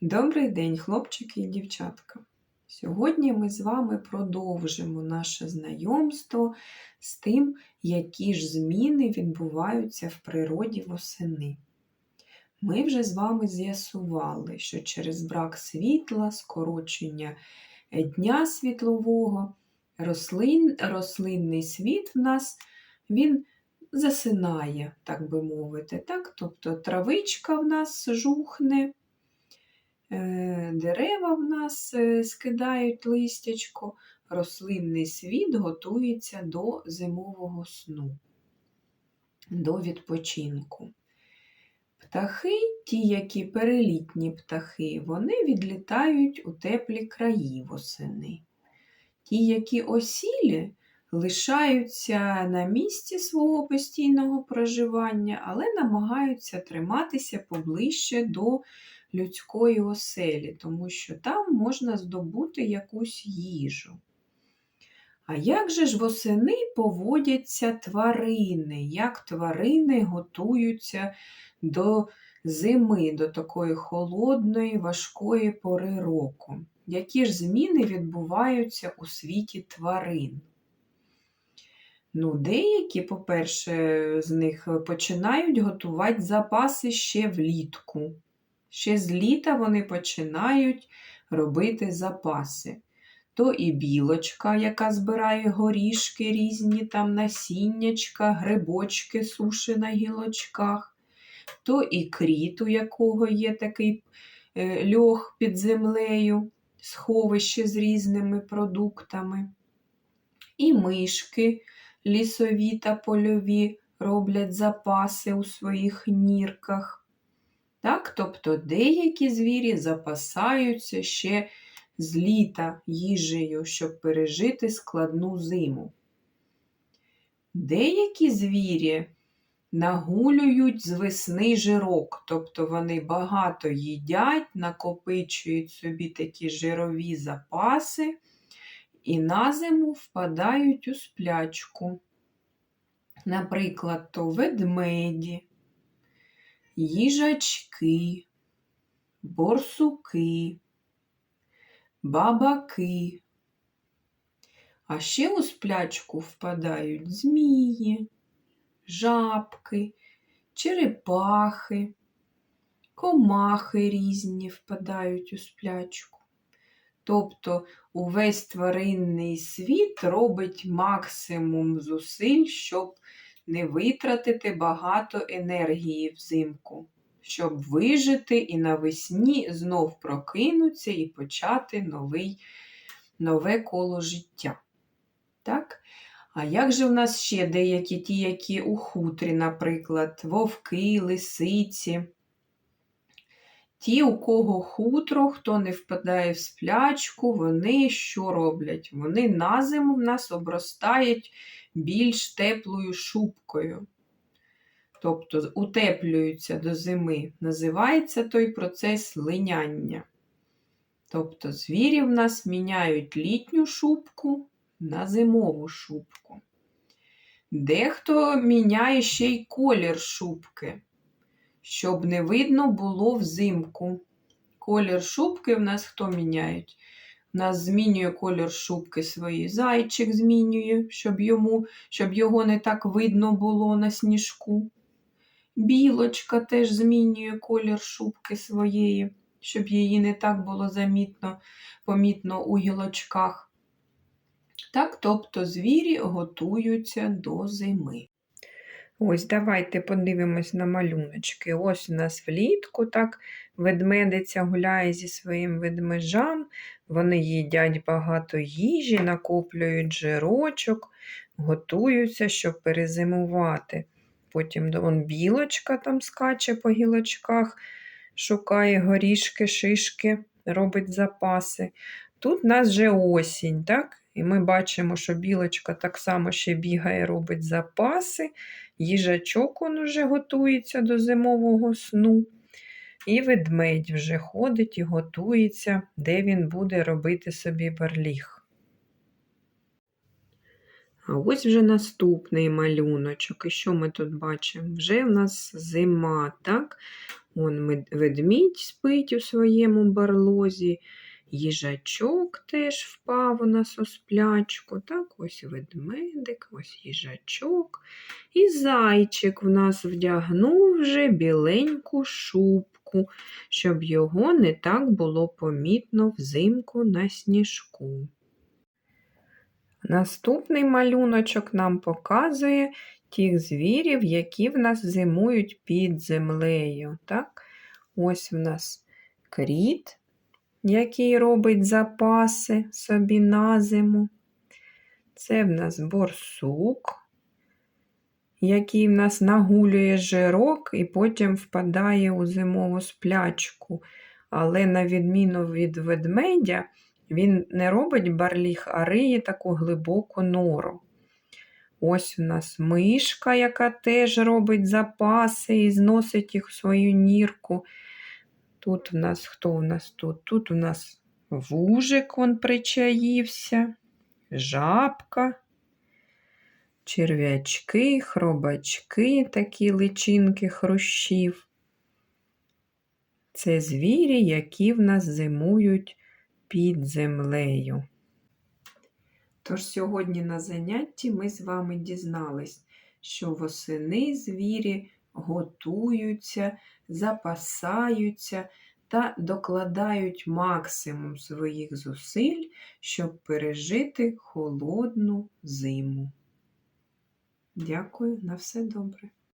Добрий день, хлопчики і дівчатка. Сьогодні ми з вами продовжимо наше знайомство з тим, які ж зміни відбуваються в природі восени. Ми вже з вами з'ясували, що через брак світла, скорочення дня світлового, рослин, рослинний світ в нас він засинає, так би мовити. Так? Тобто травичка в нас жухне. Е, дерева в нас е, скидають листячко, рослинний світ готується до зимового сну, до відпочинку. Птахи, ті, які перелітні птахи, вони відлітають у теплі краї восени. Ті, які осілі, лишаються на місці свого постійного проживання, але намагаються триматися поближче до людської оселі, тому що там можна здобути якусь їжу. А як же ж восени поводяться тварини? Як тварини готуються до зими, до такої холодної, важкої пори року? Які ж зміни відбуваються у світі тварин? Ну, деякі, по-перше, з них починають готувати запаси ще влітку. Ще з літа вони починають робити запаси. То і білочка, яка збирає горішки різні, там насіннячка, грибочки суші на гілочках, то і кріт, у якого є такий е, льох під землею, сховище з різними продуктами. І мишки лісові та польові роблять запаси у своїх нірках. Так, Тобто деякі звірі запасаються ще з літа їжею, щоб пережити складну зиму. Деякі звірі нагулюють з весни жирок, тобто вони багато їдять, накопичують собі такі жирові запаси і на зиму впадають у сплячку. Наприклад, то ведмеді їжачки, борсуки, бабаки. А ще у сплячку впадають змії, жабки, черепахи, комахи різні впадають у сплячку. Тобто увесь тваринний світ робить максимум зусиль, щоб не витратити багато енергії взимку, щоб вижити і навесні знов прокинутися і почати новий, нове коло життя. Так? А як же в нас ще деякі ті, які у хутрі, наприклад, вовки, лисиці? Ті, у кого хутро, хто не впадає в сплячку, вони що роблять? Вони на зиму в нас обростають більш теплою шубкою. Тобто утеплюються до зими. Називається той процес линяння. Тобто звірі в нас міняють літню шубку на зимову шубку. Дехто міняє ще й колір шубки, щоб не видно було взимку. Колір шубки в нас хто міняють? У нас змінює колір шубки свої. Зайчик змінює, щоб йому, щоб його не так видно було на сніжку. Білочка теж змінює колір шубки своєї, щоб її не так було замітно, помітно у гілочках. Так, тобто звірі готуються до зими. Ось давайте подивимось на малюночки. Ось у нас влітку так ведмедиця гуляє зі своїм ведмежам, вони їдять багато їжі, накоплюють жирочок, готуються, щоб перезимувати. Потім вон, білочка там скаче по гілочках, шукає горішки, шишки, робить запаси. Тут у нас вже осінь, так? І ми бачимо, що білочка так само ще бігає, робить запаси. Їжачок он уже готується до зимового сну. І ведмедь вже ходить і готується, де він буде робити собі барліг. А ось вже наступний малюночок. І що ми тут бачимо? Вже в нас зима, так? Мед- ведмідь спить у своєму барлозі, їжачок теж впав у нас у сплячку. Так, ось ведмедик, ось їжачок. І зайчик в нас вдягнув вже біленьку шубку, щоб його не так було помітно взимку на сніжку. Наступний малюночок нам показує тих звірів, які в нас зимують під землею. Так? Ось в нас кріт, який робить запаси собі на зиму. Це в нас борсук, який в нас нагулює жирок і потім впадає у зимову сплячку. Але на відміну від ведмедя, він не робить барліг, а риє таку глибоку нору. Ось у нас мишка, яка теж робить запаси і зносить їх в свою нірку. Тут у нас хто у нас тут? Тут у нас вужик он причаївся, жабка, черв'ячки, хробачки, такі личинки хрущів. Це звірі, які в нас зимують під землею. Тож сьогодні на занятті ми з вами дізнались, що восени звірі готуються, запасаються та докладають максимум своїх зусиль, щоб пережити холодну зиму. Дякую, на все добре.